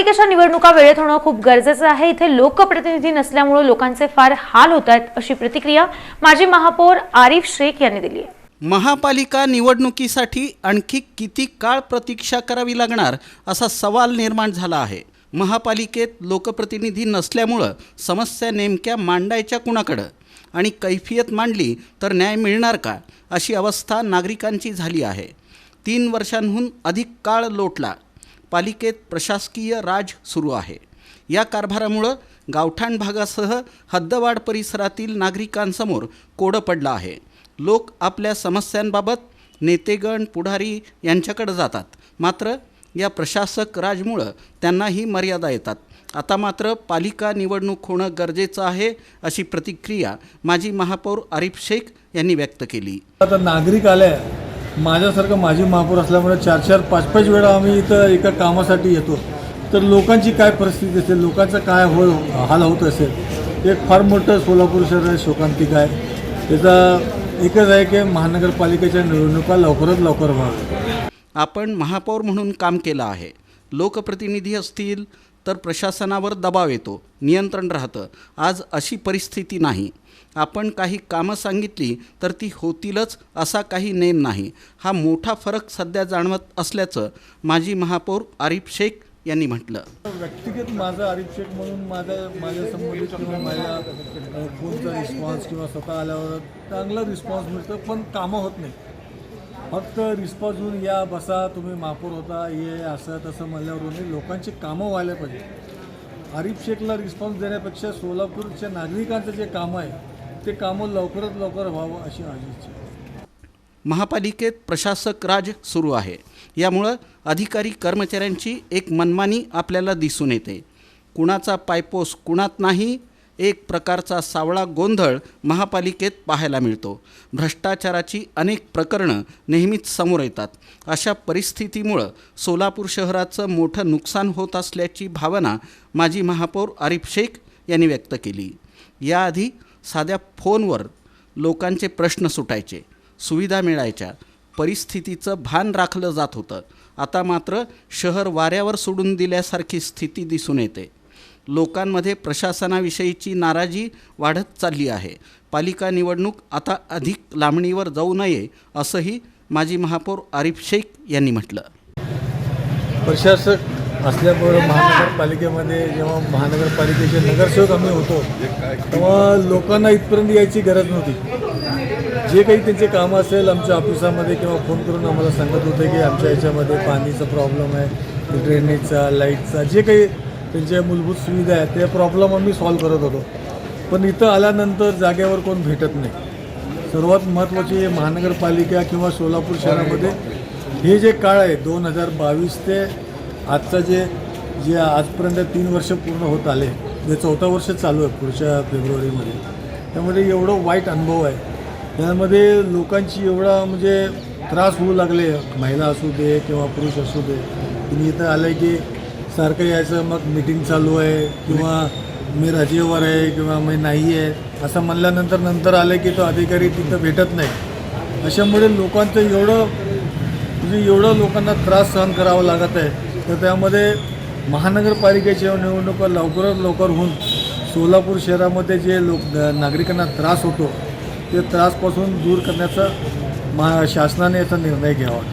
महापालिकेच्या निवडणुका वेळेत होणं खूप गरजेचं आहे. इथे लोकप्रतिनिधी नसल्यामुळे लोकांचे फार हाल होत आहेत अशी प्रतिक्रिया माजी महापौर आरिफ शेख यांनी दिली आहे. महापालिका निवडणुकीसाठी आणखी किती काळ प्रतीक्षा करावी लागणार असा सवाल निर्माण झाला आहे. महापालिकेत लोकप्रतिनिधी नसल्यामुळं समस्या नेमक्या मांडायच्या कुणाकडं? आणि कैफियत मांडली तर न्याय मिळणार का? अशी अवस्था नागरिकांची झाली आहे. तीन वर्षांहून अधिक काळ लोटला. पालिकेत प्रशासकीय राज सुरू आहे. या कारभारामुळं गावठाण भागासह हद्दवाड परिसरातील नागरिकांसमोर कोडं पडलं आहे. लोक आपल्या समस्यांबाबत नेतेगण पुढारी यांच्याकडे जातात. मात्र या प्रशासक राजमुळं त्यांनाही मर्यादा येतात. आता मात्र पालिका निवडणूक होणं गरजेचं आहे अशी प्रतिक्रिया माजी महापौर आरिफ शेख यांनी व्यक्त केली. आता नागरिक आल्या माझ्यासारखं माजी महापौर असल्यामुळे चार चार पाच पाच वेळा आम्ही इथं एका कामासाठी येतो. तर लोकांची काय परिस्थिती असेल लोकांचं काय हो हाल होत असेल एक फार मोठं सोलापूर शहर आहे शोकांतिक आहे. त्याचा एकच आहे की महानगरपालिकेच्या निवडणुका लवकरात लवकर व्हाव्या आपण महापौर म्हणून काम केलं आहे. लोकप्रतिनिधी असतील तर प्रशासनावर दबाव येतो नियंत्रण राहतं. आज अशी परिस्थिती नाही. आपण काही कामं सांगितली तर ती होतीलच असा काही नेम नाही. हा मोठा फरक सध्या जाणवत असल्याचं माजी महापौर आरिफ शेख यांनी म्हटलं. व्यक्तिगत माझं आरिफ शेख म्हणून माझ्या माझ्या संबंधित किंवा माझ्या फोनचा रिस्पॉन्स किंवा स्वतः आल्यावर चांगला रिस्पॉन्स मिळतो पण कामं होत नाही फक्त रिस्पॉन्स या बसा तुम्ही महापौर होता ये असं तसं म्हणल्यावर लोकांची कामं व्हायला पाहिजे. आरिफ शेखला रिस्पॉन्स देण्यापेक्षा सोलापूरच्या नागरिकांचं जे कामं आहे ते कामं लवकरात लवकर व्हावं अशी माझी इच्छा महापालिकेत प्रशासक राज सुरू आहे. यामुळं अधिकारी कर्मचाऱ्यांची एक मनमानी आपल्याला दिसून येते. कुणाचा पायपोस कुणात नाही एक प्रकारचा सावळा गोंधळ महापालिकेत पाहायला मिळतो. भ्रष्टाचाराची अनेक प्रकरणं नेहमीच समोर येतात. अशा परिस्थितीमुळं सोलापूर शहराचं मोठं नुकसान होत असल्याची भावना माजी महापौर आरिफ शेख यांनी व्यक्त केली. याआधी साध्या फोनवर लोकांचे प्रश्न सुटायचे सुविधा मिळायच्या परिस्थितीचं भान राखलं जात होतं. आता मात्र शहर वाऱ्यावर सोडून दिल्यासारखी स्थिती दिसून येते. लोकांमध्ये प्रशासनाविषयीची नाराजी वाढत चालली आहे. पालिका निवडणूक आता अधिक लांबणीवर जाऊ नये असंही माजी महापौर आरिफ शेख यांनी म्हटलं. प्रशासक असल्यामुळं महानगरपालिकेमध्ये जेव्हा महानगरपालिकेचे नगरसेवक आम्ही होतो तेव्हा लोकांना इथपर्यंत यायची गरज नव्हती. जे काही त्यांचे कामं असेल आमच्या ऑफिसामध्ये किंवा फोन करून आम्हाला सांगत होते की आमच्या याच्यामध्ये पाणीचा प्रॉब्लेम आहे ड्रेनेजचा लाईटचा जे काही त्यांच्या मूलभूत सुविधा आहेत ते प्रॉब्लेम आम्ही सॉल्व्ह करत होतो. पण इथं आल्यानंतर जागेवर कोण भेटत नाही. सर्वात महत्त्वाची महानगरपालिका किंवा सोलापूर शहरामध्ये हे जे काळ आहे दोन हजार बावीस ते आजचं जे जे आजपर्यंत तीन वर्ष पूर्ण होत आले जे चौथा वर्ष चालू आहे पुढच्या फेब्रुवारीमध्ये त्यामध्ये एवढं वाईट अनुभव आहे. त्यामध्ये लोकांची एवढा म्हणजे त्रास होऊ लागले महिला असू दे किंवा पुरुष असू दे. तुम्ही इथं आलं की सारखं यायचं मग मिटिंग चालू आहे किंवा मी रजेवर आहे किंवा मी नाही आहे असं म्हणल्यानंतर नंतर आलं की तो अधिकारी तिथं भेटत नाही. अशामुळे लोकांचं एवढं म्हणजे एवढं लोकांना त्रास सहन करावा लागत आहे. तर त्यामध्ये महानगरपालिकेच्या निवडणुका लवकरात लवकर होऊन सोलापूर शहरामध्ये जे लोक नागरिकांना त्रास होतो ते त्रासपासून दूर करण्याचा मा शासनाने याचा निर्णय घ्यावा.